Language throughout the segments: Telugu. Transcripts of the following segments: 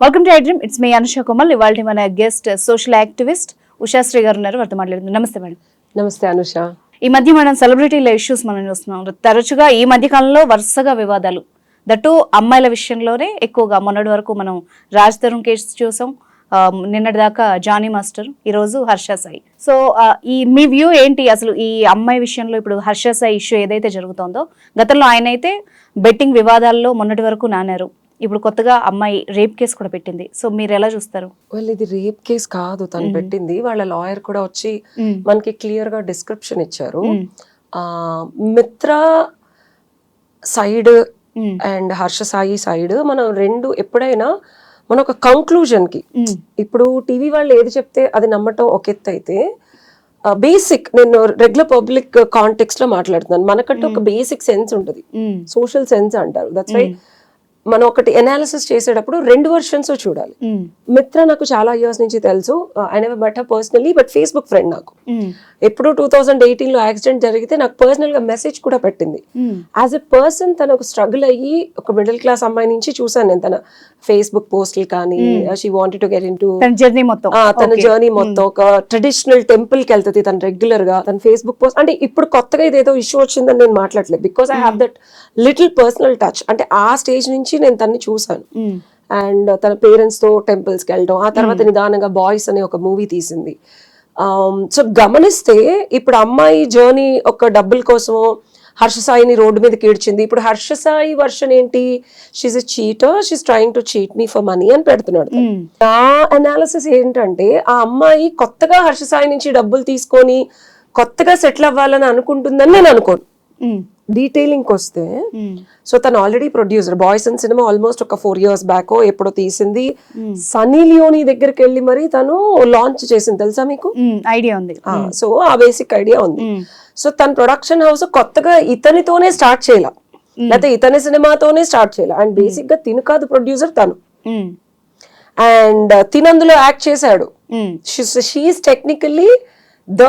Welcome to iDream it's me Anusha Kumal ఇవాళ మన గెస్ట్ సోషల్ యాక్టివిస్ట్ ఉషాశ్రీ గారు ఉన్నారు. వారితో మాట్లాడుతుంది నమస్తే మేడం. నమస్తే అనుష. ఈ మధ్య మనం సెలబ్రిటీల ఇష్యూస్ మనం చూస్తున్నాం. తరచుగా ఈ మధ్య కాలంలో వరుసగా వివాదాలు. దట్టు అమ్మాయిల విషయంలోనే ఎక్కువగా మొన్నటి వరకు మనం రాజ్ తరుణ్ కేసు చూసాం. ఆ, నిన్నటి దాకా జానీ మాస్టర్ ఈరోజు హర్ష సాయి. సో ఈ మీ వ్యూ ఏంటి? అసలు ఈ అమ్మాయి విషయంలో ఇప్పుడు హర్ష సాయి ఇష్యూ ఏదైతే జరుగుతోందో గతంలో ఆయన అయితే బెట్టింగ్ వివాదాల్లో మొన్నటి వరకు నానారు. ఇప్పుడు కొత్తగా అమ్మాయి రేప్ కేసు కూడా పెట్టింది. సో మీరు ఎలా చూస్తారు? వాళ్ళు ఇది రేప్ కేస్ కాదు. తను పెట్టింది. వాళ్ళ లాయర్ కూడా వచ్చి మనకి క్లియర్గా డిస్క్రిప్షన్ ఇచ్చారు. ఆ Mitra side. And Harsha Sai side మనం రెండు ఎప్పుడైనా మన ఒక కంక్లూజన్కి మ్మ్. ఇప్పుడు టీవీ వాళ్ళు ఏది చెప్తే అది నమ్మటం ఒక ఎత్తు అయితే బేసిక్ నేను రెగ్యులర్ పబ్లిక్ కాంటెక్స్ట్లో మాట్లాడుతున్నాను మనకంటే ఒక బేసిక్ సెన్స్ ఉంటుంది. సోషల్ సెన్స్ అంటారు దట్స్ వై మనం ఒకటి ఎనాలిసిస్ చేసేటప్పుడు రెండు వర్షన్స్ చూడాలి. మిత్ర నాకు చాలా ఇయర్స్ నుంచి తెలుసు I never but personally but Facebook friend నాకు. ఎప్పుడు టూ థౌజండ్ ఎయిటీన్లో యాక్సిడెంట్ జరిగితే నాకు పర్సనల్గా మెసేజ్ కూడా పెట్టింది. యాజ్ ఎ పర్సన్ తను ఒక స్ట్రగుల్ అయ్యి ఒక మిడిల్ క్లాస్ అమ్మాయి నుంచి చూసాను నేను తన ఫేస్బుక్ పోస్టులు కానీ she wanted to get in to journey మొత్తం. తన జర్నీ మొత్తం ఒక ట్రెడిషనల్ టెంపుల్కి వెళ్తుంది తను రెగ్యులర్గా. తన ఫేస్బుక్ పోస్ట్ అంటే ఇప్పుడు కొత్తగా ఇదేదో ఇష్యూ వచ్చిందని నేను మాట్లాడలేదు. Because I have that little personal touch అంటే ఆ స్టేజ్ నుంచి నేను తన్ని చూసాను. అండ్ తన పేరెంట్స్తో టెంపుల్స్కి వెళ్ళడం ఆ తర్వాత నిదానంగా బాయ్స్ అనే ఒక మూవీ తీసింది. సో గమనిస్తే ఇప్పుడు అమ్మాయి జర్నీ ఒక డబ్బుల కోసమో హర్ష సాయిని రోడ్డు మీదకి ఈడ్చింది ఇప్పుడు హర్ష సాయి వర్షన్ ఏంటి she's a cheater she's trying to cheat me for money అని పెడుతున్నాడు తను. మ్మ్. నా అనాలిసిస్ ఏంటంటే ఆ అమ్మాయి కొత్తగా హర్ష సాయి నుంచి డబ్బులు తీసుకొని కొత్తగా సెటిల్ అవ్వాలని అనుకుంటుందని నేను అనుకోను మ్మ్. డీటెయిలింగ్ వస్తే మ్మ్. సో తను already producer boys and cinema almost ఒక ఫోర్ ఇయర్స్ బ్యాక్ ఎప్పుడో తీసింది సనీ లియోని దగ్గరికి వెళ్ళి మరి తను లాంచ్ చేసింది తెలుసా మీకు. ఐడియా ఉంది సో ఆ బేసిక్ ఐడియా ఉంది. సో తన ప్రొడక్షన్ హౌస్ కొత్తగా ఇతనితోనే స్టార్ట్ చేయాల. లేకపోతే ఇతని సినిమాతోనే స్టార్ట్ చేయాల. అండ్ బేసిక్గా తిను కాదు ప్రొడ్యూసర్ తను. అండ్ తినందులో యాక్ట్ చేశాడు. She is technically the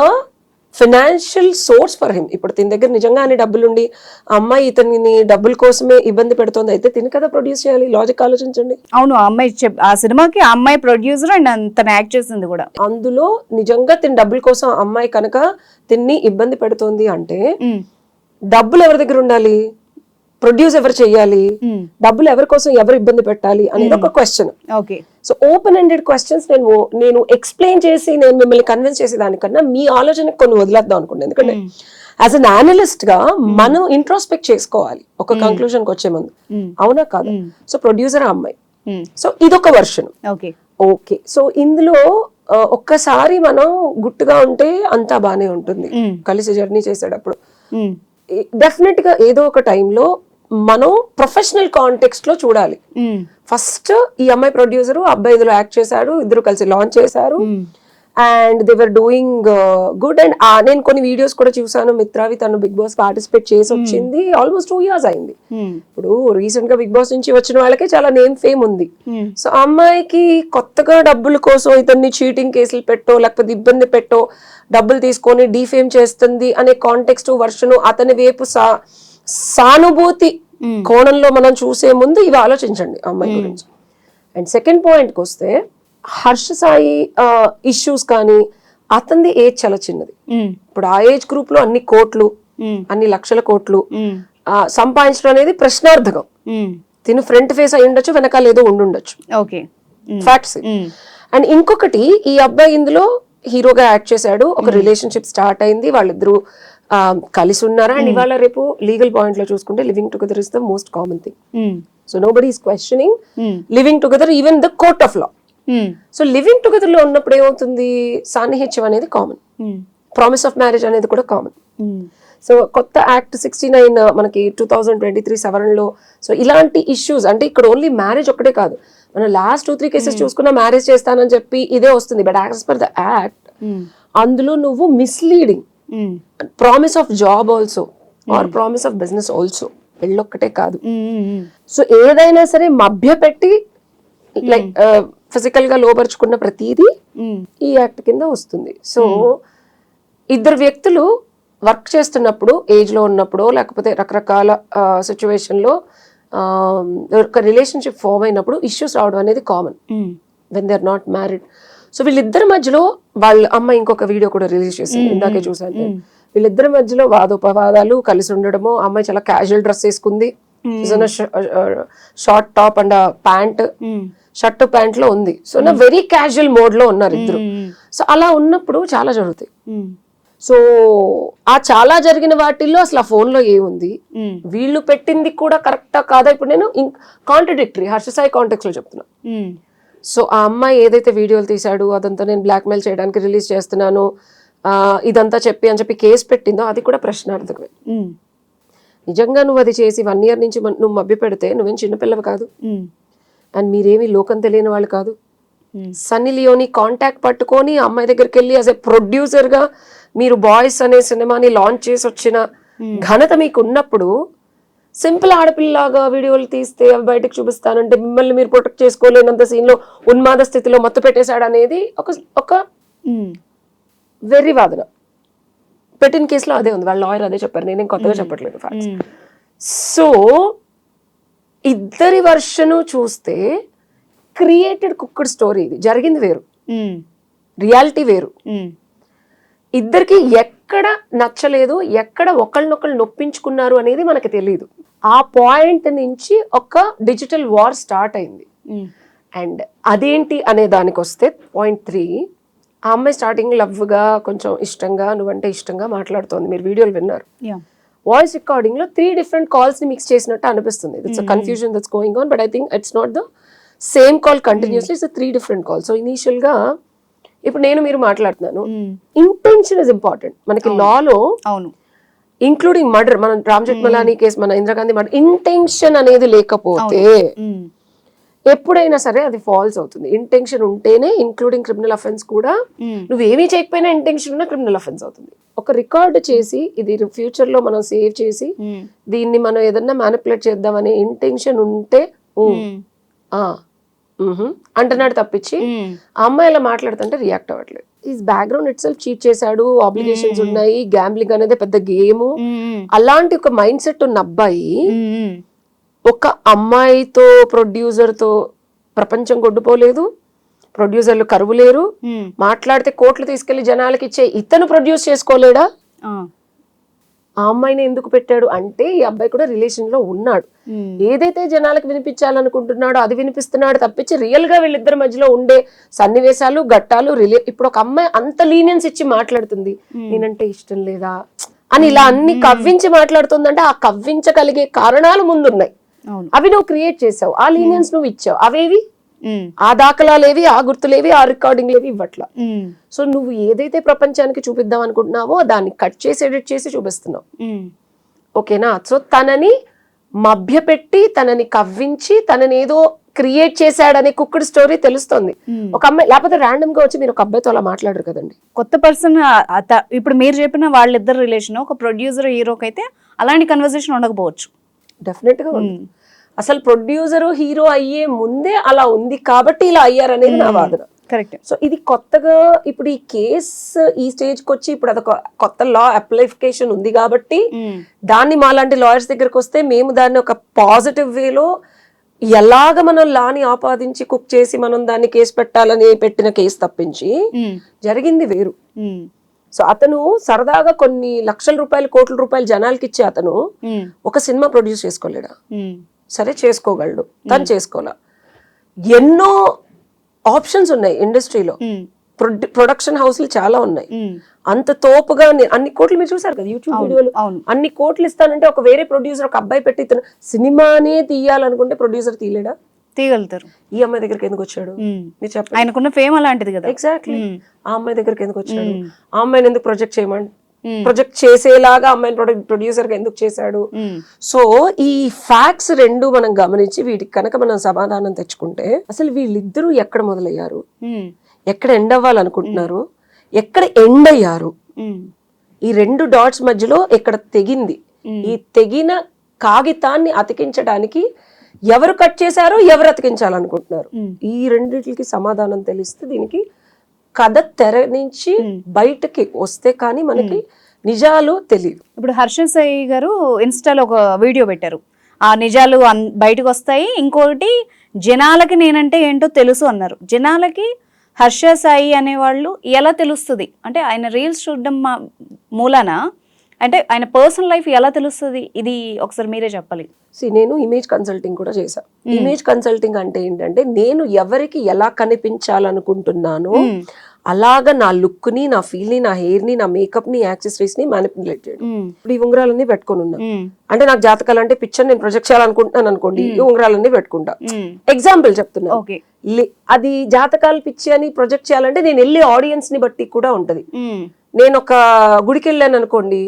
financial source for him ఇప్పుడు తిన దగ్గర నిజంగానే డబ్బులుండి ఆ అమ్మాయి ఇతని డబ్బుల కోసమే ఇబ్బంది పెడుతోంది. అయితే తిని కదా ప్రొడ్యూస్ చేయాలి. లాజిక్ ఆలోచించండి. అవును ఆ అమ్మాయి చెప్ ఆ సినిమాకి అమ్మాయి ప్రొడ్యూసర్ అండ్ తను యాక్ట్ చేసింది కూడా. అందులో నిజంగా తిని డబ్బుల కోసం అమ్మాయి కనుక తిన్ని ఇబ్బంది పెడుతోంది అంటే. డబ్బులు ఎవరి దగ్గర ఉండాలి? ప్రొడ్యూస్ ఎవరు చేయాలి మ్మ్. డబ్బులు ఎవరి కోసం ఎవరు ఇబ్బంది పెట్టాలి అనేది ఒక question okay so open ended questions నేను నేను ఎక్స్ప్లెయిన్ చేసి నేను మిమ్మల్ని కన్విన్స్ చేసే దానికన్నా మీ ఆలోచనకి కొన్ని వదిలేద్దాం అనుకుంటే. ఎందుకంటే యాజ్ అన్ అనలిస్ట్గా మనం ఇంట్రోస్పెక్ట్ చేసుకోవాలి. ఒక కంక్లూజన్కి వచ్చే ముందు. అవునా కాదు? సో ప్రొడ్యూసర్ అమ్మాయి. మ్మ్. సో ఇదొక వర్షన్ ఓకే ఓకే సో ఇందులో ఆ, ఒక్కసారి మనం గుట్టుగా ఉంటే అంతా బానే ఉంటుంది. కలిసి జర్నీ చేసేటప్పుడు. డెఫినెట్గా ఏదో ఒక టైంలో మనం ప్రొఫెషనల్ కాంటెక్స్ట్లో చూడాలి. ఫస్ట్ ఈ అమ్మాయి ప్రొడ్యూసర్ అబ్బాయి ఇందులో యాక్ట్ చేశాడు ఇద్దరు కలిసి లాంచ్ చేశారు. And they're doing good and నేను కొన్ని వీడియోస్ కూడా చూసాను మిత్రావి తను బిగ్ బాస్ పార్టిసిపేట్ చేసి వచ్చింది ఆల్మోస్ట్ టూ ఇయర్స్ అయింది. ఇప్పుడు రీసెంట్గా బిగ్ బాస్ నుంచి వచ్చిన వాళ్ళకే చాలా నేమ్ ఫేమ్ ఉంది. సో అమ్మాయికి కొత్తగా డబ్బుల కోసం ఇతన్ని చీటింగ్ కేసులు పెట్టో లేకపోతే ఇబ్బంది పెట్టో డబ్బులు తీసుకొని డీఫేమ్ చేస్తుంది అనే కాంటెక్స్ట్ వర్షను అతని వైపు సా సానుభూతి. కోణంలో మనం చూసే ముందు ఇవి ఆలోచించండి అమ్మాయి గురించి అండ్ సెకండ్ పాయింట్కి వస్తే హర్ష సాయి ఇష్యూస్ కానీ అతనిది ఏజ్ చాలా చిన్నది. ఇప్పుడు ఆ ఏజ్ గ్రూప్లో అన్ని కోట్లు. అన్ని లక్షల కోట్లు సంపాదించడం అనేది ప్రశ్నార్థకం. తిను ఫ్రంట్ ఫేస్ అయి ఉండొచ్చు వెనకాల ఏదో ఉండుండొచ్చు ఓకే. ఫ్యాక్ట్స్. అండ్ ఇంకొకటి ఈ అబ్బాయి ఇందులో హీరోగా యాక్ట్ చేశాడు ఒక రిలేషన్షిప్ స్టార్ట్ అయింది వాళ్ళిద్దరూ కలిసి ఉన్నారు అండ్ ఇవాళ రేపు లీగల్ పాయింట్లో చూసుకుంటే living together is the most common thing. So nobody is questioning. Living together even the court of law. So living టుగెదర్లో ఉన్నప్పుడు ఏమవుతుంది సాన్నిహిత్యం అనేది కామన్. ప్రామిస్ ఆఫ్ మ్యారేజ్ అనేది కూడా కామన్. సో కొత్త యాక్ట్ సిక్స్టీ నైన్ మనకి టూ థౌజండ్ ట్వంటీ త్రీ సెవెన్లో సో ఇలాంటి ఇష్యూస్ అంటే ఇక్కడ ఓన్లీ మ్యారేజ్ ఒక్కటే కాదు మనం లాస్ట్ టూ త్రీ కేసెస్ చూసుకున్న మ్యారేజ్ చేస్తానని చెప్పి ఇదే వస్తుంది but as per the act. అందులో నువ్వు misleading. Promise of job also or promise of business also పెళ్ళొక్కటే కాదు. మ్మ్. మ్మ్. సో ఏదైనా సరే మభ్యపెట్టి లైక్ ఫిజికల్గా లోపరుచుకున్న ప్రతిదీ. ఈ యాక్ట్ కింద వస్తుంది. సో ఇద్దరు వ్యక్తులు వర్క్ చేస్తున్నప్పుడు ఏజ్లో ఉన్నప్పుడు లేకపోతే రకరకాల సిచ్యువేషన్లో ఆ, ఒక రిలేషన్షిప్ ఫామ్ అయినప్పుడు ఇష్యూస్ రావడం అనేది common when they are not married so వీళ్ళిద్దరి మధ్యలో వాళ్ళ అమ్మ ఇంకొక వీడియో కూడా రిలీజ్ చేసింది ఇందాకే చూసాను. వీళ్ళిద్దరి మధ్యలో వాదోపవాదాలు కలిసి ఉండడము అమ్మాయి చాలా క్యాజువల్ డ్రెస్ వేసుకుంది. Short top and pant shirt ప్యాంట్లో ఉంది. సో నా వెరీ క్యాజువల్ మోడ్లో ఉన్నారు ఇద్దరు. సో అలా ఉన్నప్పుడు చాలా జరుగుతాయి. సో ఆ చాలా జరిగిన వాటిల్లో అసలు ఆ ఫోన్లో ఏముంది వీళ్ళు పెట్టింది కూడా కరెక్టా కాదా? ఇప్పుడు నేను కాంట్రడిక్టరీ హర్షసాయి కాంటెక్స్లో చెప్తున్నా. సో ఆ అమ్మాయి ఏదైతే వీడియోలు తీశాడు అదంతా నేను బ్లాక్మెయిల్ చేయడానికి రిలీజ్ చేస్తున్నాను ఇదంతా చెప్పి అని చెప్పి కేసు పెట్టిందో అది కూడా ప్రశ్నార్థకమే. నిజంగా నువ్వు అది చేసి వన్ ఇయర్ నుంచి నువ్వు మభ్య పెడితే నువ్వేం చిన్నపిల్లవి కాదు. అండ్ మీరేమి లోకం తెలియని వాళ్ళు కాదు. సన్నీ లియోని కాంటాక్ట్ పట్టుకొని అమ్మాయి దగ్గరికి వెళ్ళి యాజ్ ఎ ప్రొడ్యూసర్గా మీరు బాయ్స్ అనే సినిమాని లాంచ్ చేసి వచ్చిన ఘనత మీకు ఉన్నప్పుడు సింపుల్ ఆడపిల్లలాగా వీడియోలు తీస్తే అవి బయటకు చూపిస్తానంటే మిమ్మల్ని మీరు ప్రొటెక్ట్ చేసుకోలేనంత సీన్లో ఉన్మాద స్థితిలో మత్తు పెట్టేశాడు అనేది ఒక ఒక వెర్రి వాదన. పెట్టిన కేసులో అదే ఉంది. వాళ్ళ లాయర్ అదే చెప్పారు. నేనేం కొత్తగా చెప్పట్లేదు ఫ్యాక్ట్స్ సో ఇద్దరి వర్షను చూస్తే క్రియేటెడ్ కుక్కడ్ స్టోరీ ఇది. జరిగింది వేరు. రియాలిటీ వేరు. ఇద్దరికి ఎక్కడ నచ్చలేదు ఎక్కడ ఒకళ్ళనొకళ్ళు నొప్పించుకున్నారు అనేది మనకి తెలియదు ఆ పాయింట్ నుంచి ఒక డిజిటల్ వార్ స్టార్ట్ అయింది. ఉమ్, అండ్ అదేంటి అనే దానికి వస్తే పాయింట్ త్రీ ఆ అమ్మాయి స్టార్టింగ్ లవ్గా కొంచెం ఇష్టంగా నువ్వంటే ఇష్టంగా మాట్లాడుతోంది. మీరు వీడియోలు విన్నారు. వాయిస్ రికార్డింగ్లో త్రీ డిఫరెంట్ కాల్స్ని మిక్స్ చేసినట్టు అనిపిస్తుంది. It's confusion that's going on but I think it's not the same call continuously it's three different call so ఇనీషియల్గా ఇప్పుడు నేను మీరు మాట్లాడుతున్నాను. ఇంటెన్షన్ ఇస్ ఇంపార్టెంట్ మనకి లాలో అవును. ఇంక్లూడింగ్ మర్డర్ మన రామ్ జెట్మలానీ కేసు మన ఇందిరాగాంధీ మర్డర్ ఇంటెన్షన్ అనేది లేకపోతే ఉమ్, ఎప్పుడైనా సరే అది ఫాల్స్ అవుతుంది. ఇంటెన్షన్ ఉంటేనే ఇంక్లూడింగ్ క్రిమినల్ అఫెన్స్ కూడా ఉమ్, నువ్వేమీ చేయకపోయినా ఇంటెన్షన్ ఉన్న క్రిమినల్ అఫెన్స్ అవుతుంది. ఒక రికార్డ్ చేసి ఇది ఫ్యూచర్లో మనం సేవ్ చేసి దీన్ని మనం ఏదన్నా మ్యానిపులేట్ చేద్దామనే ఇంటెన్షన్ ఉంటే అంటున్నాడు తప్పించి ఉమ్, ఆ అమ్మాయి ఇలా మాట్లాడుతుంటే రియాక్ట్ అవ్వట్లేదు. ఈ బ్యాక్గ్రౌండ్ ఇట్ సెల్ఫ్ చీట్ చేశాడు ఆబ్లిగేషన్స్ ఉన్నాయి గ్యాంబ్లింగ్ అనేది పెద్ద గేమ్. ఉమ్, అలాంటి ఒక మైండ్ సెట్ ఉన్న అబ్బాయి ఒక అమ్మాయితో ప్రొడ్యూసర్తో ప్రపంచం కొట్టుకోలేదు ప్రొడ్యూసర్లు కరువు లేరు. మాట్లాడితే కోట్లు తీసుకెళ్ళి జనాలకి ఇచ్చే ఇతను ప్రొడ్యూస్ చేసుకోలేడా? ఆ, అమ్మాయిని ఎందుకు పెట్టాడు అంటే ఈ అబ్బాయి కూడా రిలేషన్లో ఉన్నాడు. ఏదైతే జనాలకు వినిపించాలనుకుంటున్నాడో అది వినిపిస్తున్నాడు తప్పించి రియల్గా వీళ్ళిద్దరి మధ్యలో ఉండే సన్నివేశాలు ఘట్టాలు రిలే ఇప్పుడు ఒక అమ్మాయి అంత లీనియన్స్ ఇచ్చి మాట్లాడుతుంది. నేనంటే ఇష్టం లేదా? అని ఇలా అన్ని కవ్వించి మాట్లాడుతుందంటే ఆ కవ్వించగలిగే కారణాలు ముందున్నాయి. అవి నువ్వు క్రియేట్ చేసావు. ఆ లీనియన్స్ నువ్వు ఇచ్చావు. అవేవి? ఆ దాఖలాలేవి ఆ గుర్తులేవి ఆ రికార్డింగ్లేవి ఇవ్వట్లా. సో నువ్వు ఏదైతే ప్రపంచానికి చూపిద్దాం అనుకుంటున్నావో దాన్ని కట్ చేసి ఎడిట్ చేసి చూపిస్తున్నావు. ఓకేనా? సో తనని మభ్యపెట్టి తనని కవ్వించి తనని ఏదో క్రియేట్ చేశాడనే కుక్కుడు స్టోరీ తెలుస్తుంది. ఒక అమ్మాయి లేకపోతే ర్యాండమ్గా వచ్చి మీరు ఒక అబ్బాయితో అలా మాట్లాడరు కదండి. కొత్త పర్సన్ ఇప్పుడు మీరు చెప్పిన వాళ్ళిద్దరు రిలేషన్ ఒక ప్రొడ్యూసర్ హీరోకి అయితే అలాంటి కన్వర్సేషన్ ఉండకపోవచ్చు. డెఫినెట్గా అసలు ప్రొడ్యూసర్ హీరో అయ్యే ముందే అలా ఉంది కాబట్టి ఇలా అయ్యారనేది నా వాదన. కరెక్ట్ సో ఇది కొత్తగా ఇప్పుడు ఈ కేస్ ఈ స్టేజ్కి వచ్చి ఇప్పుడు అదొక కొత్త లా అప్లికేషన్ ఉంది కాబట్టి దాన్ని మాలాంటి లాయర్స్ దగ్గరకు వస్తే మేము దాన్ని ఒక పాజిటివ్ వేలో ఎలాగ మనం లాని ఆపాదించి కుక్ చేసి మనం దాన్ని కేసు పెట్టాలని పెట్టిన కేసు తప్పించి జరిగింది వేరు. సో అతను సరదాగా కొన్ని లక్షల రూపాయలు కోట్ల రూపాయలు జనాలకి ఇచ్చే అతను ఒక సినిమా ప్రొడ్యూస్ చేసుకోలేడా? సరే చేసుకోగలడు. తను చేసుకోలే. ఎన్నో ఆప్షన్స్ ఉన్నాయి ఇండస్ట్రీలో. ప్రొడక్షన్ హౌస్లు చాలా ఉన్నాయి. అంత తోపుగా అన్ని కోట్లు మీరు చూసారు కదా యూట్యూబ్ వీడియోలు. అన్ని కోట్లు ఇస్తానంటే ఒక వేరే ప్రొడ్యూసర్ ఒక అబ్బాయి పెట్టి ఇతను సినిమానే తీయాలనుకుంటే ప్రొడ్యూసర్ తీయలేడా? తీయగలుగుతారు. ఈ అమ్మాయి దగ్గరికి ఎందుకు వచ్చాడు. మీరు చెప్పండి. ఆయనకున్న ఫేమ్ అలాంటిది కదా. ఎగ్జాక్ట్లీ. ఆ అమ్మాయి దగ్గరికి ఎందుకు వచ్చాడు. ఆ అమ్మాయిని ఎందుకు ప్రొజెక్ట్ చేయమని. ప్రొజెక్ట్ చేసేలాగా అమ్మాయిని ప్రొడక్ట్ ప్రొడ్యూసర్గా ఎందుకు చేశాడు. సో ఈ ఫ్యాక్ట్స్ రెండు మనం గమనించి వీటికి కనుక మనం సమాధానం తెచ్చుకుంటే అసలు వీళ్ళిద్దరూ ఎక్కడ మొదలయ్యారు? ఉమ్. ఎక్కడ ఎండ్ అవ్వాలనుకుంటున్నారు? ఎక్కడ ఎండ్ అయ్యారు. ఈ రెండు డాట్స్ మధ్యలో ఎక్కడ తెగింది? ఈ తెగిన కాగితాన్ని అతికించడానికి ఎవరు కట్ చేశారో ఎవరు అతికించాలనుకుంటున్నారు. ఈ రెండిటికి సమాధానం తెలిస్తే దీనికి కథ తెర నుంచి బయటకి వస్తే కానీ మనకి నిజాలు తెలియదు ఇప్పుడు హర్ష సాయి గారు ఇన్స్టాలో ఒక వీడియో పెట్టారు. ఆ నిజాలు బయటకు వస్తాయి. ఇంకొకటి జనాలకి నేనంటే ఏంటో తెలుసు అన్నారు. జనాలకి హర్ష సాయి అనేవాళ్ళు ఎలా తెలుస్తుంది? అంటే ఆయన రీల్స్ చూడడం మా- మూలాన? అంటే ఆయన పర్సనల్ లైఫ్ ఎలా తెలుస్తుంది? ఇది ఒకసారి మీరే చెప్పాలి. See, నేను ఇమేజ్ కన్సల్టింగ్ కూడా చేశా. ఇమేజ్ కన్సల్టింగ్ అంటే ఏంటంటే నేను ఎవరికి ఎలా కనిపించాలనుకుంటున్నాను. అలాగా నా లుక్ని నా ఫీల్ని నా హెయిర్ని నా మేకప్ని యాక్సెసరీస్ని మ్యానిపులేట్ చేయడం. ఇప్పుడు ఈ ఉంగరాలన్నీ పెట్టుకొని ఉన్నా. అంటే నాకు జాతకాలు అంటే పిక్చర్ నేను ప్రొజెక్ట్ చేయాలనుకుంటున్నాను అనుకోండి ఈ ఉంగరాలన్నీ పెట్టుకుంటా. ఎగ్జాంపుల్ చెప్తున్నా అది జాతకాలు పిచ్చి అని ప్రొజెక్ట్ చేయాలంటే నేను వెళ్ళే ఆడియన్స్ని బట్టి కూడా ఉంటది. నేను ఒక గుడికి వెళ్ళాను అనుకోండి.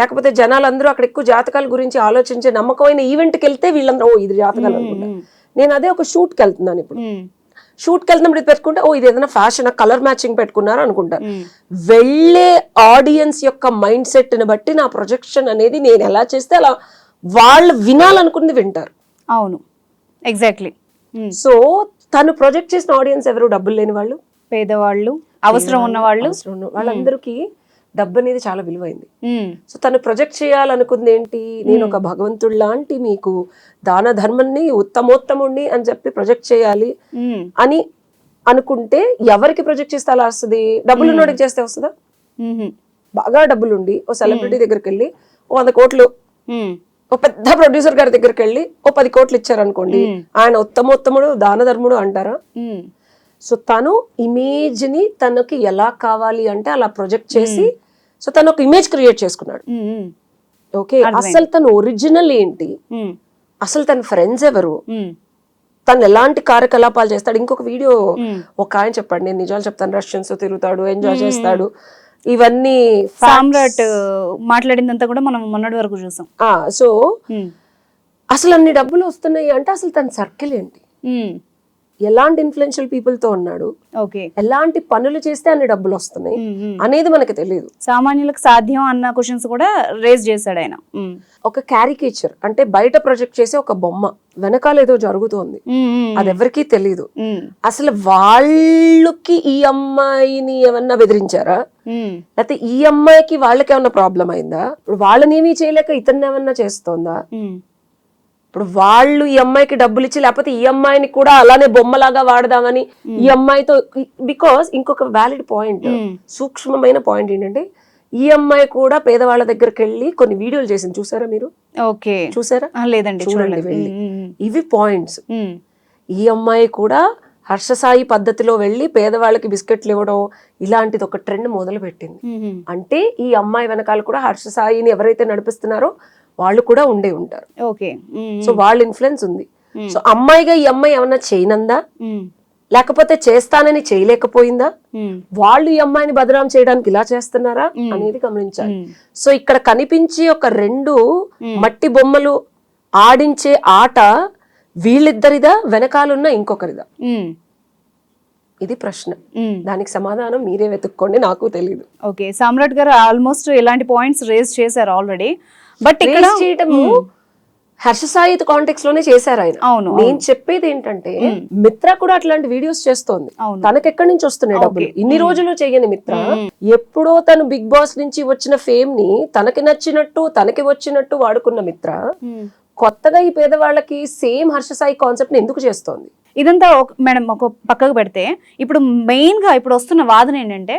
లేకపోతే జనాలందరూ అక్కడ ఎక్కువ జాతకాల గురించి ఆలోచించే నమ్మకమైన ఈవెంట్కి వెళ్తే వీళ్ళందరూ ఓ ఇది జాతకాలు అనుకుంటా. నేను అదే ఒక షూట్కి వెళ్తున్నాను ఇప్పుడు. షూట్కి వెళ్తున్నప్పుడు ఇది పెట్టుకుంటే ఓ ఇది ఏదైనా ఫ్యాషన్ కలర్ మ్యాచింగ్ పెట్టుకున్నారు అనుకుంటా. మ్మ్. వెళ్ళే ఆడియన్స్ యొక్క మైండ్ సెట్ని బట్టి నా ప్రొజెక్షన్ అనేది నేను ఎలా చేస్తే అలా వాళ్ళు వినాలనుకున్నది వింటారు. అవును. ఎగ్జాక్ట్లీ సో తను ప్రొజెక్ట్ చేసిన ఆడియన్స్ ఎవరు? డబ్బులు లేని వాళ్ళు? పేదవాళ్ళు అవసరం ఉన్న వాళ్ళు వాళ్ళందరికీ డబ్బు అనేది చాలా విలువైంది. సో తను ప్రొజెక్ట్ చేయాలనుకుంది ఏంటి నేను ఒక భగవంతుడు లాంటి మీకు దాన ధర్మాన్ని ఉత్తమోత్తముణ్ణి అని చెప్పి ప్రొజెక్ట్ చేయాలి. అని అనుకుంటే ఎవరికి ప్రొజెక్ట్ చేస్తే అలా వస్తుంది డబ్బులు ఉన్నోడికి చేస్తే వస్తుందా. బాగా డబ్బులుండి ఓ సెలబ్రిటీ దగ్గరికి వెళ్ళి ఓ వంద కోట్లు. ఓ పెద్ద ప్రొడ్యూసర్ గారి దగ్గరికి వెళ్ళి ఓ పది కోట్లు ఇచ్చారనుకోండి ఆయన ఉత్తమోత్తముడు దాన ధర్ముడు అంటారా. సో తను ఇమేజ్ని తనకి ఎలా కావాలి అంటే అలా ప్రొజెక్ట్ చేసి సో తను ఒక ఇమేజ్ క్రియేట్ చేసుకున్నాడు. ఓకే అసలు తను ఒరిజినల్ ఏంటి. అసలు తన ఫ్రెండ్స్ ఎవరు. తను ఎలాంటి కార్యకలాపాలు చేస్తాడు ఇంకొక వీడియో. ఒక ఆయన చెప్పాడు నేను నిజాలు చెప్తాను రష్యన్స్ తిరుగుతాడు ఎంజాయ్ చేస్తాడు ఇవన్నీ సామ్రాట్ మాట్లాడిందంతా కూడా మనం మొన్నటి వరకు చూసాం సో. అసలు అన్ని డబ్బులు వస్తున్నాయి అంటే అసలు తన సర్కిల్ ఏంటి. ఎలాంటి ఇన్ఫ్లుయెన్షియల్ పీపుల్తో ఉన్నాడు ఓకే ఎలాంటి పనులు చేస్తే అన్ని డబ్బులు వస్తున్నాయి. అనేది మనకి తెలియదు సామాన్యులకు సాధ్యం అన్న క్వశ్చన్స్ కూడా రేజ్ చేశాడు ఆయన. ఒక క్యారికేచర్ అంటే బయట ప్రొజెక్ట్ చేసే ఒక బొమ్మ వెనకాల ఏదో జరుగుతోంది. అది ఎవరికీ తెలియదు. అసలు వాళ్ళకి ఈ అమ్మాయిని ఏమన్నా బెదిరించారా. లేకపోతే ఈ అమ్మాయికి వాళ్ళకి ఏమన్నా ప్రాబ్లం అయిందా ఇప్పుడు వాళ్ళనేమీ చేయలేక ఇతన్ని ఏమన్నా చేస్తోందా. ఇప్పుడు వాళ్ళు ఈ అమ్మాయికి డబ్బులు ఇచ్చి లేకపోతే ఈ అమ్మాయిని కూడా అలానే బొమ్మలాగా వాడదామని ఈ అమ్మాయితో బికాస్ ఇంకొక వ్యాలిడ్ పాయింట్ మ్మ్. సూక్ష్మమైన పాయింట్ ఏంటంటే ఈ అమ్మాయి కూడా పేదవాళ్ళ దగ్గరికి వెళ్ళి కొన్ని వీడియోలు చేసింది. చూసారా మీరు? ఓకే. చూసారా? లేదండి చూడండి వెళ్ళి. ఇవి పాయింట్స్. ఈ అమ్మాయి కూడా హర్షసాయి పద్ధతిలో వెళ్ళి పేదవాళ్ళకి బిస్కెట్లు ఇవ్వడం ఇలాంటిది ఒక ట్రెండ్ మొదలు పెట్టింది. అంటే ఈ అమ్మాయి వెనకాల కూడా హర్షసాయిని ఎవరైతే నడిపిస్తున్నారో వాళ్ళు కూడా ఉండే ఉంటారు ఓకే. సో వాళ్ళ ఇన్ఫ్లుయెన్స్ ఉంది. సో అమ్మాయిగా ఈ అమ్మాయి ఏమన్నా చేయనందా. లేకపోతే చేస్తానని చేయలేకపోయిందా. వాళ్ళు ఈ అమ్మాయిని బదనాం చేయడానికి ఇలా చేస్తున్నారా అనేది గమనించాలి. సో ఇక్కడ కనిపించి ఒక రెండు మట్టి బొమ్మలు ఆడించే ఆట వీళ్ళిద్దరిదా వెనకాలన్న ఇంకొకరిదా. ఇది ప్రశ్న. దానికి సమాధానం మీరే వెతుక్కోండి నాకు తెలియదు ఓకే సామ్రాట్ గారు ఆల్మోస్ట్ ఇలాంటి పాయింట్స్ రేజ్ చేశారు ఆల్రెడీ బట్ ఇక్కడ చేయటము హర్షసాయి కాంటెక్స్లోనే చేశారు ఆయన. అవును నేను చెప్పేది ఏంటంటే మిత్ర కూడా అట్లాంటి వీడియోస్ చేస్తోంది. అవును. తనకి ఎక్కడి నుంచి వస్తున్నాయి డబ్బులు? ఇన్ని రోజులు చేయని మిత్ర ఎప్పుడో తను బిగ్ బాస్ నుంచి వచ్చిన ఫేమ్ని తనకి నచ్చినట్టు తనకి వచ్చినట్టు వాడుకున్న మిత్ర. కొత్తగా ఈ పేదవాళ్ళకి సేమ్ హర్షసాయి కాన్సెప్ట్ని ఎందుకు చేస్తోంది? ఇదంతా మేడం ఒక పక్కకు పెడితే ఇప్పుడు మెయిన్గా ఇప్పుడు వస్తున్న వాదన ఏంటంటే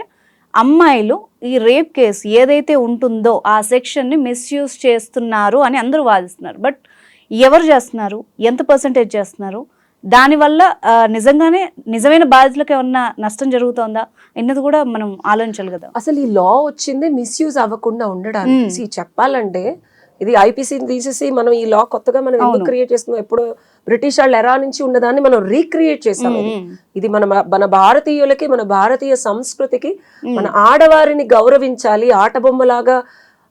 అమ్మాయిలు ఈ రేప్ కేసు ఏదైతే ఉంటుందో ఆ సెక్షన్ని మిస్యూజ్ చేస్తున్నారు అని అందరూ వాదిస్తున్నారు. బట్ ఎవరు చేస్తున్నారు? ఎంత పర్సంటేజ్ చేస్తున్నారు? దానివల్ల నిజంగానే నిజమైన బాధితులకు ఏమన్నా నష్టం జరుగుతోందా? అన్నది కూడా మనం ఆలోచించాలి కదా. అసలు ఈ లా వచ్చిందే మిస్యూజ్ అవ్వకుండా ఉండడానికి. See, చెప్పాలంటే ఇది ఐపీసీని తీసేసి మనం ఈ లా కొత్తగా మనం ఎందుకు క్రియేట్ చేసుకున్నాం ఎప్పుడు బ్రిటిష్ వాళ్ళు ఎరా నుంచి ఉన్నదాన్ని మనం రీక్రియేట్ చేసాం ఇది. ఇది మన మన భారతీయులకి మన భారతీయ సంస్కృతికి మన ఆడవారిని గౌరవించాలి ఆట బొమ్మలాగా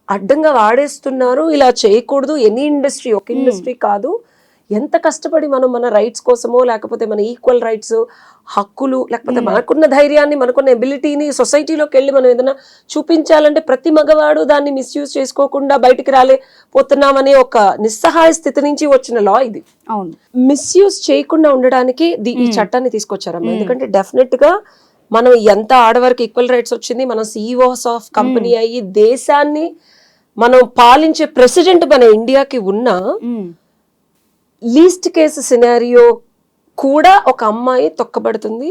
అడ్డంగా వాడేస్తున్నారు. ఇలా చేయకూడదు. ఎనీ ఇండస్ట్రీ ఒక ఇండస్ట్రీ కాదు. ఎంత కష్టపడి మనం మన రైట్స్ కోసమో లేకపోతే మన ఈక్వల్ రైట్స్ హక్కులు లేకపోతే మనకున్న ధైర్యాన్ని మనకున్న ఎబిలిటీని సొసైటీలోకి వెళ్ళి మనం ఏదైనా చూపించాలంటే ప్రతి మగవాడు దాన్ని మిస్యూజ్ చేసుకోకుండా బయటికి రాలే పోతున్నామనే ఒక నిస్సహాయ స్థితి నుంచి వచ్చిన లా ఇది. అవును. మిస్యూజ్ చేయకుండా ఉండడానికి ఈ చట్టాన్ని తీసుకొచ్చారమ్మా. ఎందుకంటే డెఫినెట్గా మనం ఎంత ఆడవారికి ఈక్వల్ రైట్స్ వచ్చింది మనం సీఈఓస్ ఆఫ్ కంపెనీ అయ్యి దేశాన్ని మనం పాలించే ప్రెసిడెంట్ మన ఇండియాకి ఉన్న లీస్ట్ కేసు సినారియో కూడా ఒక అమ్మాయి తొక్కబడుతుంది.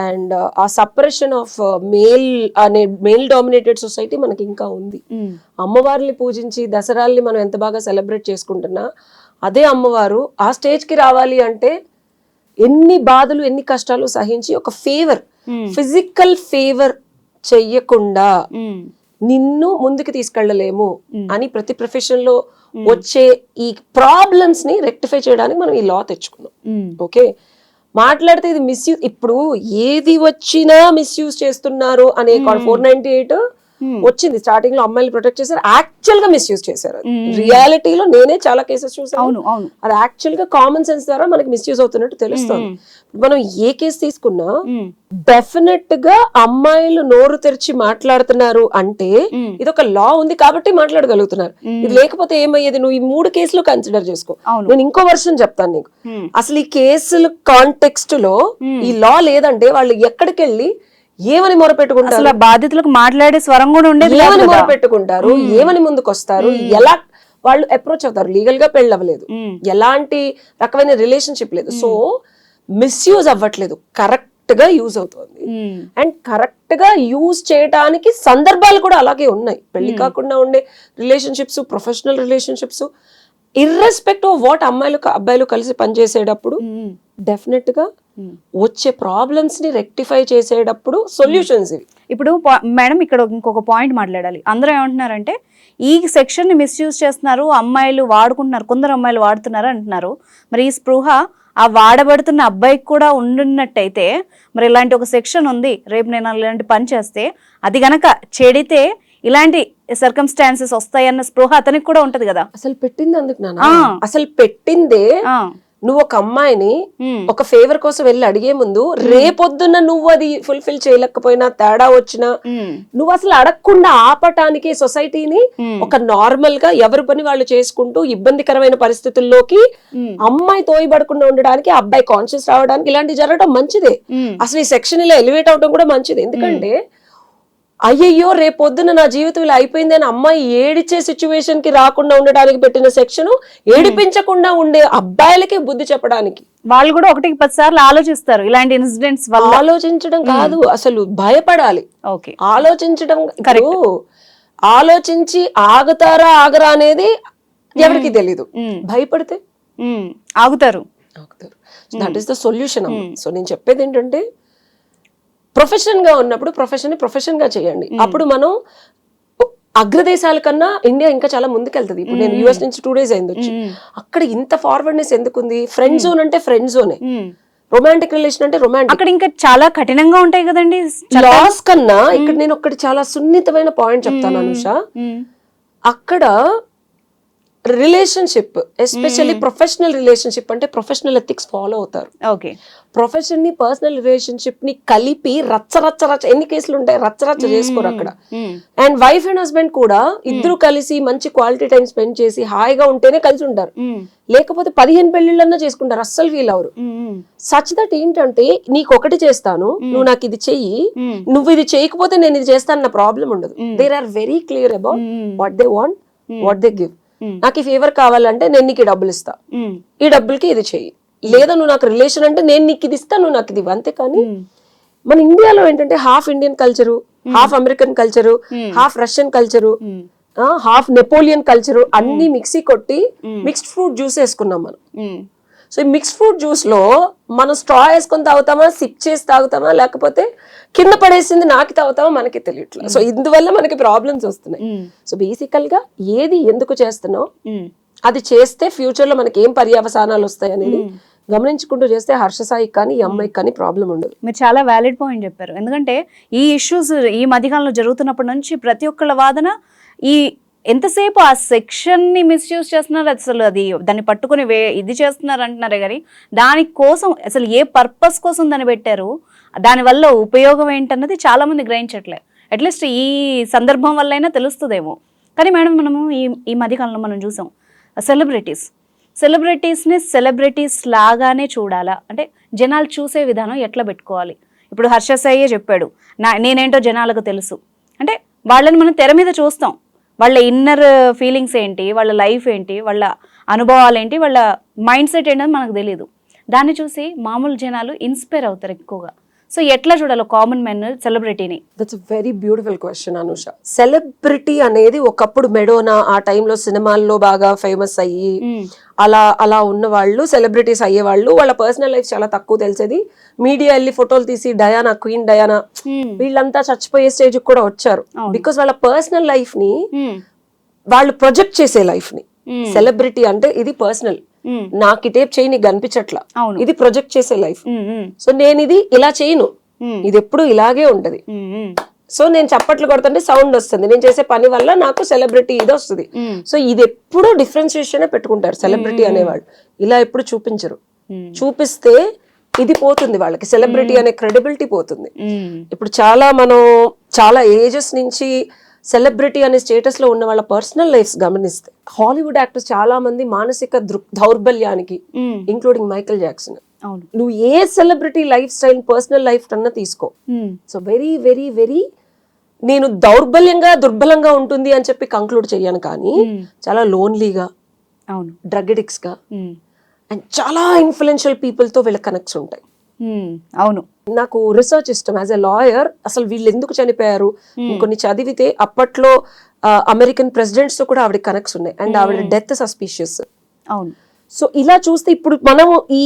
అండ్ ఆ సపరేషన్ ఆఫ్ మేల్ అనే మేల్ డామినేటెడ్ సొసైటీ మనకి ఇంకా ఉంది. అమ్మవారిని పూజించి దసరాల్ని మనం ఎంత బాగా సెలబ్రేట్ చేసుకుంటున్నా అదే అమ్మవారు ఆ స్టేజ్కి రావాలి అంటే ఎన్ని బాధలు ఎన్ని కష్టాలు సహించి ఒక ఫేవర్ ఫిజికల్ ఫేవర్ చెయ్యకుండా నిన్ను ముందుకు తీసుకెళ్ళలేము. అని ప్రతి ప్రొఫెషన్లో వచ్చే ఈ ప్రాబ్లమ్స్ని రెక్టిఫై చేయడానికి మనం ఈ లా తెచ్చుకున్నాం ఓకే మాట్లాడితే ఇది మిస్యూజ్ ఇప్పుడు ఏది వచ్చినా మిస్యూజ్ చేస్తున్నారు అనే ఫోర్ నైన్టీ ఎయిట్. వచ్చింది. స్టార్టింగ్లో అమ్మాయిలు ప్రొటెక్ట్ చేశారు. యాక్చువల్గా మిస్యూజ్ చేశారు. Hmm. రియాలిటీలో నేనే చాలా కేసెస్ చూసాను అది యాక్చువల్గా కామన్ సెన్స్ ద్వారా మనకి మిస్యూజ్ అవుతున్నట్టు తెలుస్తుంది. మనం ఏ కేసు తీసుకున్నా డెఫినెట్గా అమ్మాయిలు నోరు తెరిచి మాట్లాడుతున్నారు అంటే ఇది ఒక లా ఉంది కాబట్టి మాట్లాడగలుగుతున్నారు. ఇది లేకపోతే ఏమయ్యేది? నువ్వు ఈ మూడు కేసులు కన్సిడర్ చేసుకో. నేను ఇంకో వర్షన్ చెప్తాను నీకు. అసలు ఈ కేసుల కాంటెక్స్ట్లో ఈ లా లేదంటే వాళ్ళు ఎక్కడికి వెళ్ళి ఏమని మొరపెట్టుకుంటారు? అసలు ఆ బాధితులకు మాట్లాడే స్వరం కూడా ఉండేది ఏమని. మొరపెట్టుకుంటారు? ఏమని ముందుకు వస్తారు ఎలా వాళ్ళు అప్రోచ్ అవుతారు? లీగల్గా పెళ్ళవలేదు ఉమ్, ఎలాంటి రకమైన రిలేషన్షిప్ లేదు. సో మిస్యూజ్ అవ్వట్లేదు. కరెక్ట్గా యూజ్ అవుతుంది. అండ్ కరెక్ట్గా యూజ్ చేయడానికి సందర్భాలు కూడా అలాగే ఉన్నాయి. పెళ్ళి కాకుండా ఉండే relationships professional relationships irrespective of what అమ్మాయిలు అబ్బాయిలు కలిసి పనిచేసేటప్పుడు డెఫినెట్గా. వచ్చే ప్రాబ్లమ్స్ని రెక్టిఫై చేసేటప్పుడు సొల్యూషన్స్ ఇవి. ఇప్పుడు మేడం ఇక్కడ ఇంకొక పాయింట్ మాట్లాడాలి. అందరూ ఏమంటున్నారంటే ఈ సెక్షన్ని మిస్యూజ్ చేస్తున్నారు అమ్మాయిలు వాడుకుంటున్నారు కొందరు అమ్మాయిలు వాడుతున్నారు అంటున్నారు. మరి ఈ స్పృహ ఆ వాడబడుతున్న అబ్బాయికి కూడా ఉండున్నట్టయితే మరి ఇలాంటి ఒక సెక్షన్ ఉంది రేపు నేను ఇలాంటి పని చేస్తే అది గనక చెడితే ఇలాంటి సర్కమ్స్టాన్సెస్ వస్తాయన్న స్పృహ అతనికి కూడా ఉంటది కదా. అసలు పెట్టింది అందుకు. అసలు పెట్టిందే నువ్వు ఒక అమ్మాయిని ఒక ఫేవర్ కోసం వెళ్ళి అడిగే ముందు రేపొద్దున్న నువ్వు అది ఫుల్ఫిల్ చేయలేకపోయినా తేడా వచ్చినా నువ్వు అసలు అడగకుండా ఆపటానికి సొసైటీని ఒక నార్మల్గా ఎవరి పని వాళ్ళు చేసుకుంటూ ఇబ్బందికరమైన పరిస్థితుల్లోకి అమ్మాయి తోయబడకుండా ఉండడానికి అబ్బాయి కాన్షియస్ రావడానికి ఇలాంటి జరగడం మంచిదే. అసలు ఈ సెక్షన్ ఇలా ఎలివేట్ అవడం కూడా మంచిది. ఎందుకంటే అయ్యయ్యో రేపొద్దున నా జీవితం ఇలా అయిపోయింది అని అమ్మాయి ఏడిచే సిచ్యువేషన్కి రాకుండా ఉండడానికి పెట్టిన సెక్షన్ ఏడిపించకుండా ఉండే అబ్బాయిలకి బుద్ధి చెప్పడానికి. వాళ్ళు కూడా ఒకటికి పది సార్లు ఆలోచిస్తారు ఇలాంటి ఇన్సిడెంట్స్ వల్ల. ఆలోచించడం కాదు అసలు భయపడాలి. ఓకే. ఆలోచించడం ఆలోచించి ఆగుతారా ఆగరా అనేది ఎవరికి తెలీదు. భయపడితే ఆగుతారు. ఆగుతారు. That is the solution so నేను చెప్పేది ఏంటంటే ప్రొఫెషన్గా ఉన్నప్పుడు ప్రొఫెషన్ని ప్రొఫెషన్గా చేయండి. అప్పుడు మనం అగ్రదేశాల కన్నా ఇండియా ఇంకా చాలా ముందుకెళ్తది. ఇప్పుడు నేను యుఎస్ నుంచి టూ డేస్ అయింది వచ్చి. ఉమ్, అక్కడ ఇంత ఫార్వర్డ్నెస్ ఎందుకుంది? ఫ్రెండ్ జోన్ అంటే ఫ్రెండ్ జోనే. రొమాంటిక్ రిలేషన్ అంటే రొమాంటిక్ అక్కడ ఇంకా చాలా కఠినంగా ఉంటాయి కదండి. లాస్ కన్నా ఇక్కడ నేను ఒకటి చాలా సున్నితమైన పాయింట్ చెప్తాను అనుష. అక్కడ రిలేషన్షిప్ ఎస్పెషల్లీ ప్రొఫెషనల్ రిలేషన్షిప్ అంటే ప్రొఫెషనల్ ఎథిక్స్ ఫాలో అవుతారు. ఓకే. ప్రొఫెషన్ని పర్సనల్ రిలేషన్షిప్ని కలిపి రచ్చ రచ్చ రచ్చ ఎన్ని కేసులు ఉంటాయి? రచ్చ రచ్చ చేసుకోరు అక్కడ. అండ్ వైఫ్ అండ్ హస్బెండ్ కూడా ఇద్దరు కలిసి మంచి క్వాలిటీ టైం స్పెండ్ చేసి హాయిగా ఉంటేనే కలిసి ఉంటారు. లేకపోతే పదిహేను పెళ్ళిళ్ళన్నా చేసుకుంటారు. అస్సలు ఫీల్ అవరు సచ్ దట్ ఏంటంటే నీకు ఒకటి చేస్తాను నువ్వు నాకు ఇది చెయ్యి నువ్వు ఇది చేయకపోతే నేను ఇది చేస్తాను నా ప్రాబ్లం ఉండదు. There are very clear about what they want what they give. నాకు ఈ ఫేవర్ కావాలంటే నేను నీకు ఈ డబ్బులు ఇస్తా. ఈ డబ్బులకి ఇది చెయ్యి. లేదా నువ్వు నాకు రిలేషన్ అంటే నేను నీకు ఇది ఇస్తా నువ్వు నాకు ఇది ఇవ్వు. అంతేకాని ఉమ్, మన ఇండియాలో ఏంటంటే half Indian culture half American culture half Russian culture half Napoleon culture అన్ని మిక్సీ కొట్టి మిక్స్డ్ ఫ్రూట్ జ్యూస్ వేసుకున్నాం మనం. సో ఈ మిక్స్ ఫ్రూట్ జ్యూస్లో మనం స్ట్రా వేసుకొని తాగుతామా సిప్ చేసి తాగుతామా లేకపోతే కింద పడేసింది నాకి తాగుతామా మనకి తెలియట్లేదు సో ఇందువల్ల మనకి ప్రాబ్లమ్స్ వస్తున్నాయి. సో బేసికల్గా ఏది ఎందుకు చేస్తున్నావు ఉమ్, అది చేస్తే ఫ్యూచర్లో మనకి ఏం పర్యవసానాలు వస్తాయి అనేది గమనించుకుంటూ చేస్తే హర్షసాయికి కానీ ఈ అమ్మాయికి కానీ ప్రాబ్లం ఉండదు. మీరు చాలా వ్యాలిడ్ పాయింట్ చెప్పారు. ఎందుకంటే ఈ ఇష్యూస్ ఈ మధ్యకాలంలో జరుగుతున్నప్పటి నుంచి ప్రతి ఒక్కళ్ళ వాదన ఈ ఎంతసేపు ఆ సెక్షన్ని మిస్యూజ్ చేస్తున్నారు? అసలు అది దాన్ని పట్టుకుని వే ఇది చేస్తున్నారు అంటున్నారే కానీ దానికోసం అసలు ఏ పర్పస్ కోసం దాన్ని పెట్టారు? దానివల్ల ఉపయోగం ఏంటన్నది చాలామంది గ్రహించట్లే. అట్లీస్ట్ ఈ సందర్భం వల్లైనా తెలుస్తుందేమో. కానీ మేడం మనము ఈ ఈ మధ్యకాలంలో మనం చూసాం సెలబ్రిటీస్. సెలబ్రిటీస్ని సెలబ్రిటీస్ లాగానే చూడాలా? అంటే జనాలు చూసే విధానం ఎట్లా పెట్టుకోవాలి? ఇప్పుడు హర్ష సాయే చెప్పాడు నా నేనేంటో జనాలకు తెలుసు. అంటే వాళ్ళని మనం తెర మీద చూస్తాం. వాళ్ళ ఇన్నర్ ఫీలింగ్స్ ఏంటి వాళ్ళ లైఫ్ ఏంటి వాళ్ళ అనుభవాలు ఏంటి వాళ్ళ మైండ్ సెట్ ఏంటని మనకు తెలియదు దాన్ని చూసి మామూలు జనాలు ఇన్స్పైర్ అవుతారు ఎక్కువగా. సో ఎట్లా చూడాలి common men సెలబ్రిటీని that's very beautiful question Anusha celebrity అనేది ఒకప్పుడు మెడోనా ఆ టైంలో సినిమాల్లో బాగా ఫేమస్ అయ్యి అలా అలా ఉన్న వాళ్ళు సెలబ్రిటీస్ అయ్యేవాళ్ళు వాళ్ళ పర్సనల్ లైఫ్ చాలా తక్కువ తెలిసేది. మీడియా వెళ్ళి ఫోటోలు తీసి డయానా క్వీన్ డయానా వీళ్ళంతా చచ్చిపోయే స్టేజ్ కూడా వచ్చారు. బికాస్ వాళ్ళ పర్సనల్ లైఫ్ని వాళ్ళు ప్రొజెక్ట్ చేసే లైఫ్ని. సెలబ్రిటీ అంటే ఇది పర్సనల్ నాకు ఈ టేప్ చేయి నీకు కనిపించట్లా. ఇది ప్రొజెక్ట్ చేసే లైఫ్. సో నేను ఇది ఇలా చేయను. ఇది ఎప్పుడు ఇలాగే ఉంటది. సో నేను చప్పట్లు కొడుతుంటే సౌండ్ వస్తుంది. నేను చేసే పని వల్ల నాకు సెలబ్రిటీ ఇది వస్తుంది. సో ఇది ఎప్పుడు డిఫరెన్షియేషన్ పెట్టుకుంటారు సెలబ్రిటీ అనేవాళ్ళు. ఇలా ఎప్పుడు చూపించరు. చూపిస్తే ఇది పోతుంది వాళ్ళకి. సెలబ్రిటీ అనే క్రెడిబిలిటీ పోతుంది. ఇప్పుడు చాలా మనం చాలా ఏజెస్ నుంచి సెలబ్రిటీ అనే స్టేటస్లో ఉన్న వాళ్ళ పర్సనల్ లైఫ్స్ గమనిస్తే హాలీవుడ్ యాక్టర్స్ చాలా మంది మానసిక దృక్ దౌర్బల్యానికి ఇంక్లూడింగ్ మైకల్ జాక్సన్ నువ్వు ఏ celebrity life style personal life అన్నా తీసుకో. సో వెరీ వెరీ వెరీ నేను దౌర్బల్యంగా దుర్బలంగా ఉంటుంది అని చెప్పి కంక్లూడ్ చెయ్యను కానీ చాలా లోన్లీగా అవును. డ్రగ్గా అండ్ చాలా ఇన్ఫ్లుయెన్షియల్ పీపుల్తో వీళ్ళ కనెక్ట్స్ ఉంటాయి. అవును. నాకు రీసెర్చ్ ఇష్టం. యాజ్ ఎ లాయర్ అసలు వీళ్ళు ఎందుకు చనిపోయారు? కొన్ని చదివితే అప్పట్లో అమెరికన్ ప్రెసిడెంట్స్తో కూడా ఆవిడ కనెక్ట్స్ ఉన్నాయి. అండ్ ఆవిడ డెత్ సస్పీషియస్ అవును. సో ఇలా చూస్తే ఇప్పుడు మనం ఈ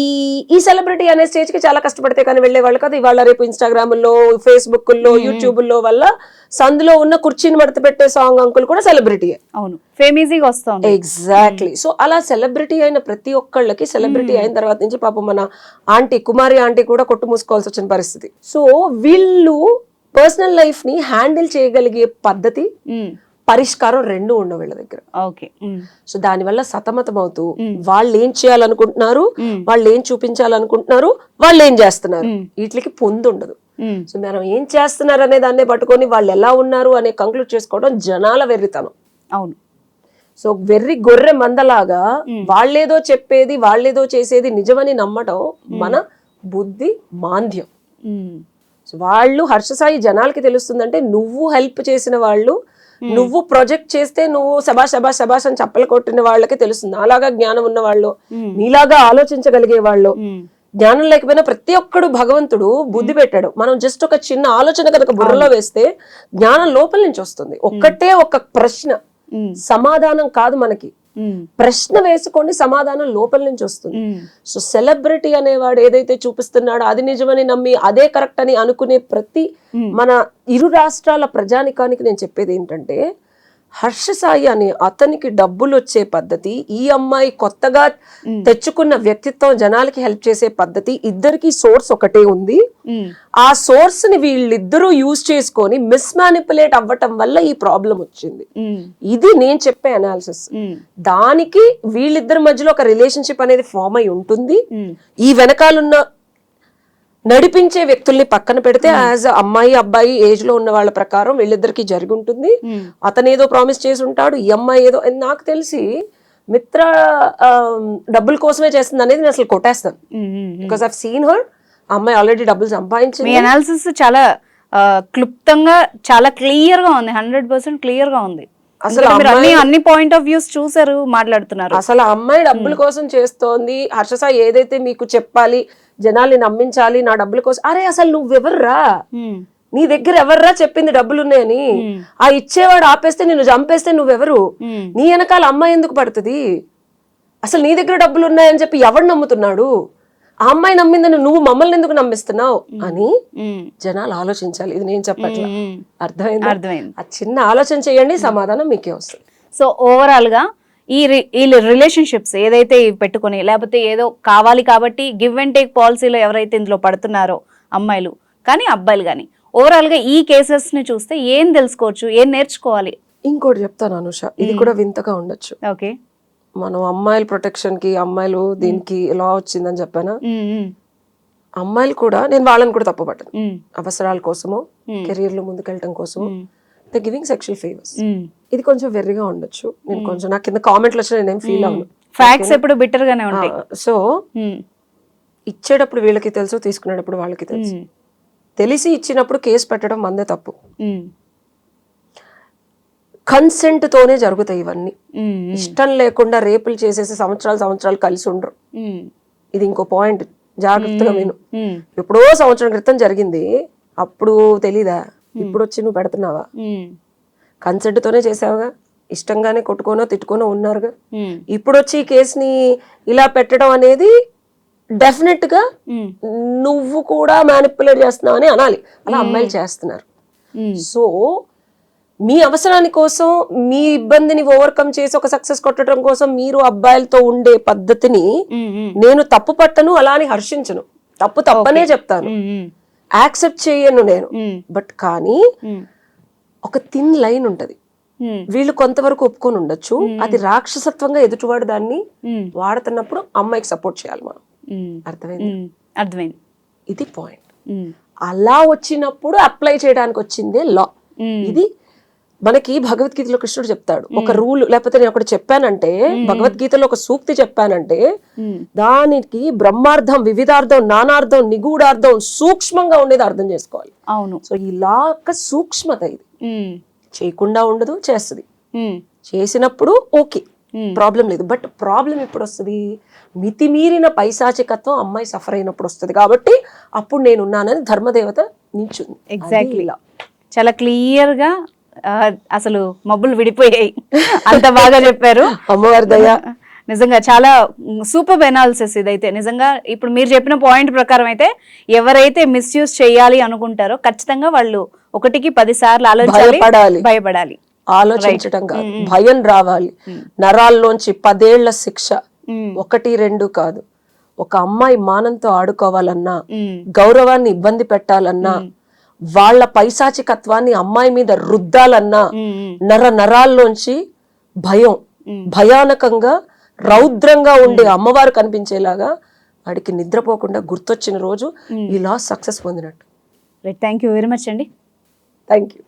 ఈ సెలబ్రిటీ అనే స్టేజ్కి చాలా కష్టపడితే కానీ వెళ్ళే వాళ్ళు కదా. ఇవాళ రేపు ఇన్స్టాగ్రామ్లో ఫేస్బుక్లో యూట్యూబ్లో వల్ల సందులో ఉన్న కుర్చీని మడత పెట్టే సాంగ్ అంకుల్ కూడా సెలబ్రిటీ అవును. ఫేమీజీగా వస్తుంది. ఎగ్జాక్ట్లీ. సో అలా సెలబ్రిటీ అయిన ప్రతి ఒక్కళ్ళకి సెలబ్రిటీ అయిన తర్వాత నుంచి పాపం మన ఆంటీ కుమారి ఆంటీ కూడా కొట్టు మూసుకోవాల్సి వచ్చిన పరిస్థితి. సో వీళ్ళు పర్సనల్ లైఫ్ని హ్యాండిల్ చేయగలిగే పద్ధతి పరిష్కారం రెండు ఉండవు వీళ్ళ దగ్గర. ఓకే. సో దానివల్ల సతమతం అవుతూ వాళ్ళు ఏం చేయాలనుకుంటున్నారు వాళ్ళు ఏం చూపించాలనుకుంటున్నారు? వాళ్ళు ఏం చేస్తున్నారు వీటికి పొందు ఉండదు. సో మనం ఏం చేస్తున్నారు అనే దాన్నే పట్టుకొని వాళ్ళు ఎలా ఉన్నారు అనే కంక్లూడ్ చేసుకోవడం జనాల వెర్రితనం. అవును. సో వెర్రి గొర్రె మందలాగా వాళ్ళేదో చెప్పేది వాళ్ళేదో చేసేది నిజమని నమ్మటం మన బుద్ధి మాంద్యం. వాళ్ళు హర్షసాయి జనాలకి తెలుస్తుందంటే నువ్వు హెల్ప్ చేసిన వాళ్ళు నువ్వు ప్రొజెక్ట్ చేస్తే నువ్వు శబాష్ శబాష్ శబాష్ అని చప్పలు కొట్టిన వాళ్ళకి తెలుస్తుంది. అలాగా జ్ఞానం ఉన్న వాళ్ళు నీలాగా ఆలోచించగలిగే వాళ్ళు. జ్ఞానం లేకపోయినా ప్రతి ఒక్కడు భగవంతుడు బుద్ధి పెట్టాడు. మనం జస్ట్ ఒక చిన్న ఆలోచన కనుక బుర్రలో వేస్తే జ్ఞానం లోపల నుంచి వస్తుంది. ఒక్కటే ఒక ప్రశ్న. సమాధానం కాదు మనకి. ప్రశ్న వేసుకోండి సమాధానం లోపల నుంచి వస్తుంది. సో సెలబ్రిటీ అనేవాడు ఏదైతే చూపిస్తున్నాడో అది నిజమని నమ్మి అదే కరెక్ట్ అని అనుకునే ప్రతి మన ఇరు రాష్ట్రాల ప్రజానికానికి నేను చెప్పేది ఏంటంటే హర్ష సాయి అనే అతనికి డబ్బులు వచ్చే పద్ధతి ఈ అమ్మాయి కొత్తగా తెచ్చుకున్న వ్యక్తిత్వం జనాలకి హెల్ప్ చేసే పద్ధతి ఇద్దరికి సోర్స్ ఒకటే ఉంది. ఆ సోర్స్ని వీళ్ళిద్దరూ యూజ్ చేసుకొని మిస్ మ్యానిపులేట్ అవ్వటం వల్ల ఈ ప్రాబ్లం వచ్చింది. ఇది నేను చెప్పే అనాలిసిస్. దానికి వీళ్ళిద్దరి మధ్యలో ఒక రిలేషన్షిప్ అనేది ఫామ్ అయి ఉంటుంది. ఈ వెనకాలన్న నడిపించే వ్యక్తుల్ని పక్కన పెడితే యాజ్ అమ్మాయి అబ్బాయి ఏజ్లో ఉన్న వాళ్ళ ప్రకారం వీళ్ళిద్దరికి జరిగి ఉంటుంది. అతను ఏదో ప్రామిస్ చేసి ఉంటాడు ఈ అమ్మాయి ఏదో నాకు తెలిసి మిత్ర డబ్బుల కోసమే చేస్తుంది అనేది నేను అసలు కొట్టేస్తాను. బికాస్ ఐవ్ సీన్ హర్ అమ్మాయి ఆల్రెడీ డబ్బులు సంపాదించింది. అనాలిసిస్ చాలా క్లుప్తంగా చాలా క్లియర్గా ఉంది హండ్రెడ్ పర్సెంట్ క్లియర్గా ఉంది. అసలు అన్ని అన్ని పాయింట్ ఆఫ్ వ్యూస్ చూసారు మాట్లాడుతున్నారు. అసలు ఆ అమ్మాయి డబ్బుల కోసం చేస్తోంది. హర్షస ఏదైతే మీకు చెప్పాలి జనాల్ని నమ్మించాలి నా డబ్బుల కోసం అరే అసలు నువ్వెవర్రా? నీ దగ్గర ఎవర్రా చెప్పింది డబ్బులు ఉన్నాయని ఆ ఇచ్చేవాడు ఆపేస్తే నిన్ను చంపేస్తే నువ్వెవరు? నీ వెనకాల అమ్మాయి ఎందుకు పడుతుంది? అసలు నీ దగ్గర డబ్బులు ఉన్నాయని చెప్పి ఎవడు నమ్ముతున్నాడు? ఆ అమ్మాయి నమ్మిందని నువ్వు మమ్మల్ని ఎందుకు నమ్మిస్తున్నావు? అని జనాలు ఆలోచించాలి. ఇది నేను చెప్పట్లా. అర్థమైంది? అర్థమైంది. ఆ చిన్న ఆలోచన చేయండి సమాధానం మీకే వస్తుంది. సో ఓవరాల్గా ఈ రి- ఈ రిలేషన్షిప్స్ ఏదైతే పెట్టుకొని లేకపోతే ఏదో కావాలి కాబట్టి గివ్ అండ్ టేక్ పాలసీలో ఎవరైతే ఇందులో పడుతున్నారో అమ్మాయిలు కానీ అబ్బాయిలు కానీ ఓవరాల్గా ఈ కేసెస్ని చూస్తే ఏం తెలుసుకోవచ్చు ఏం నేర్చుకోవాలి? ఇంకోటి చెప్తాను అనుష ఇది కూడా వింతగా ఉండొచ్చు. ఓకే. మనం అమ్మాయిల ప్రొటెక్షన్కి అమ్మాయిలు దీనికి ఎలా వచ్చిందని చెప్పానా? అమ్మాయిలు కూడా నేను వాళ్ళని కూడా తప్పుపట్టను. అవసరాల కోసమో Hmm. కెరీర్లో ముందుకెళ్ళటం కోసమో ద గివింగ్ సెక్షువల్ ఫేవర్స్. ఇది కొంచెం వెర్రిగా ఉండొచ్చు. నేను కొంచెం నాకు కింద కామెంట్లు వచ్చిన నేనేం ఫీల్ అవును ఫ్యాక్ట్స్ ఎప్పుడు బిట్టర్ గానే ఉంటాయి. సో ఇచ్చేటప్పుడు వీళ్ళకి తెలుసు తీసుకునేటప్పుడు వాళ్ళకి తెలుసు. తెలిసి ఇచ్చినప్పుడు కేసు పెట్టడం మందే తప్పు. కన్సెంట్ తోనే జరుగుతాయి ఇవన్నీ. ఇష్టం లేకుండా రేపులు చేసేసి సంవత్సరాలు సంవత్సరాలు కలిసి ఉండరు. ఇది ఇంకో పాయింట్ జాగ్రత్తగా విను. ఎప్పుడో సంవత్సరం క్రితం జరిగింది. అప్పుడు తెలీదా? ఇప్పుడు వచ్చి నువ్వు పెడుతున్నావా? కన్సెంట్ తోనే చేసావుగా? ఇష్టంగానే కొట్టుకోనో తిట్టుకోనో ఉన్నారుగా? ఇప్పుడు వచ్చి ఈ కేసుని ఇలా పెట్టడం అనేది డెఫినెట్గా నువ్వు కూడా మ్యానిపులేట్ చేస్తున్నావు అని అనాలి. అలా అమ్మాయిలు చేస్తున్నారు. సో మీ అవసరాని కోసం మీ ఇబ్బందిని ఓవర్కమ్ చేసి ఒక సక్సెస్ కొట్టడం కోసం మీరు అబ్బాయిలతో ఉండే పద్ధతిని నేను తప్పు పట్టను అలా అని హర్షించను. తప్పు తప్పనే చెప్తాను. యాక్సెప్ట్ చేయను నేను. బట్ కానీ ఒక థిన్ లైన్ ఉంటది. వీళ్ళు కొంతవరకు ఒప్పుకొని ఉండొచ్చు. అది రాక్షసత్వంగా ఎదుటివాడు దాన్ని వాడుతున్నప్పుడు అమ్మాయికి సపోర్ట్ చేయాలి మనం. అర్థమైంది? అర్థమైంది. ఇది పాయింట్ అలా వచ్చినప్పుడు అప్లై చేయడానికి వచ్చిందే లా ఇది మనకి భగవద్గీతలో కృష్ణుడు చెప్తాడు. ఒక రూల్ లేకపోతే నేను ఒకటి చెప్పానంటే భగవద్గీతలో ఒక సూక్తి చెప్పానంటే దానికి బ్రహ్మార్థం వివిధార్థం నానార్థం నిగూఢార్థం సూక్ష్మంగా ఉండేది అర్థం చేసుకోవాలి. అవును. సో ఈ లా యొక్క సూక్ష్మత ఇది. చేయకుండా ఉండదు చేస్తుంది. చేసినప్పుడు ఓకే ప్రాబ్లం లేదు. బట్ ప్రాబ్లం ఎప్పుడు వస్తుంది? మితిమీరిన పైశాచికత్వం అమ్మాయి సఫర్ అయినప్పుడు వస్తుంది. కాబట్టి అప్పుడు నేను ఉన్నానని ధర్మదేవత. అది ఇలా. చాలా క్లియర్గా ఆ, అసలు మబ్బులు విడిపోయాయి. అంత బాగా చెప్పారు. అమ్మవారి దయ. నిజంగా చాలా సూపర్ ఎనాలిసిస్ ఇదైతే. నిజంగా ఇప్పుడు మీరు చెప్పిన పాయింట్ ప్రకారం అయితే ఎవరైతే మిస్యూజ్ చేయాలి అనుకుంటారో ఖచ్చితంగా వాళ్ళు ఒకటికి పది సార్లు ఆలోచించాలి భయపడాలి. కాదు. భయం రావాలి. నరాల్లోంచి పదేళ్ళ శిక్ష. ఒకటి రెండు కాదు. ఒక అమ్మాయి మానంతో ఆడుకోవాలన్నా గౌరవాన్ని ఇబ్బంది పెట్టాలన్నా వాళ్ళ పైశాచికత్వాన్ని అమ్మాయి మీద రుద్దాలన్నా నర నరాల్లోంచి భయం భయానకంగా రౌద్రంగా ఉండే అమ్మవారు కనిపించేలాగా వాడికి నిద్రపోకుండా గుర్తొచ్చిన రోజు ఈ లా success పొందినట్టు. Right thank you very much అండి. Thank you